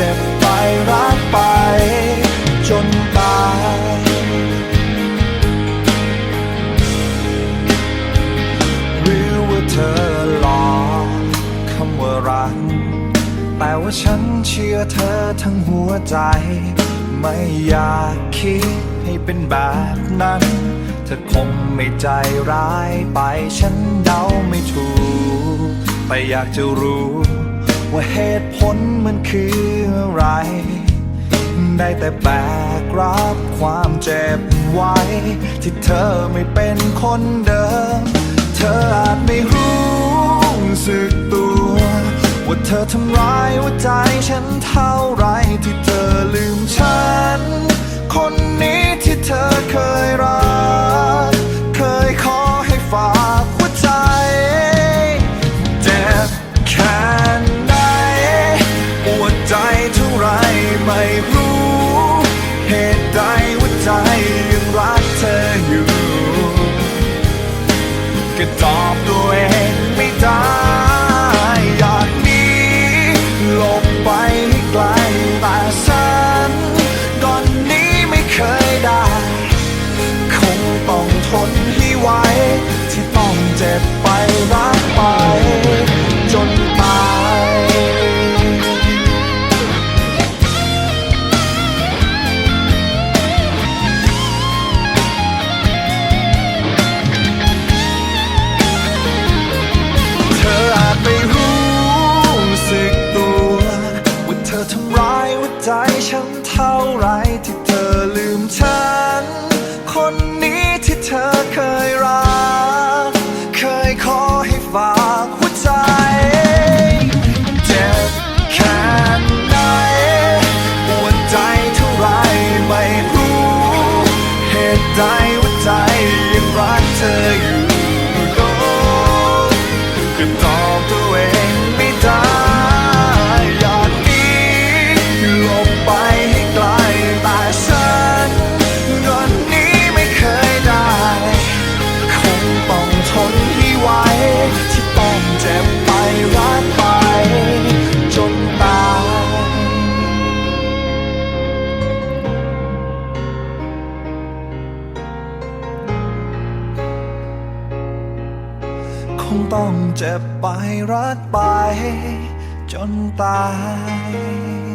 เจ็บไปรักไป จนตายหรือว่าเธอหลอกคำว่ารัก แต่ว่าฉันเชื่อเธอทั้งหัวใจ ไม่อยากคิดให้เป็นแบบนั้น เธอคงไม่ใจร้ายไปฉันเดาไม่ถูก แต่อยากจะรู้ ว่าเหตุผลมันคืออะไร ได้แต่แบกรับความเจ็บไว้ ที่เธอไม่เป็นคนเดิม เธออาจไม่รู้สึกตัว ว่าเธอทำร้ายหัวใจ ตอ ท่าไรที่เธอลืมฉัน คนนี้ที่เธอเคย ที่ต้องเจ็บไปรักไป จนตายคงต้องเจ็บไปรักไป จนตาย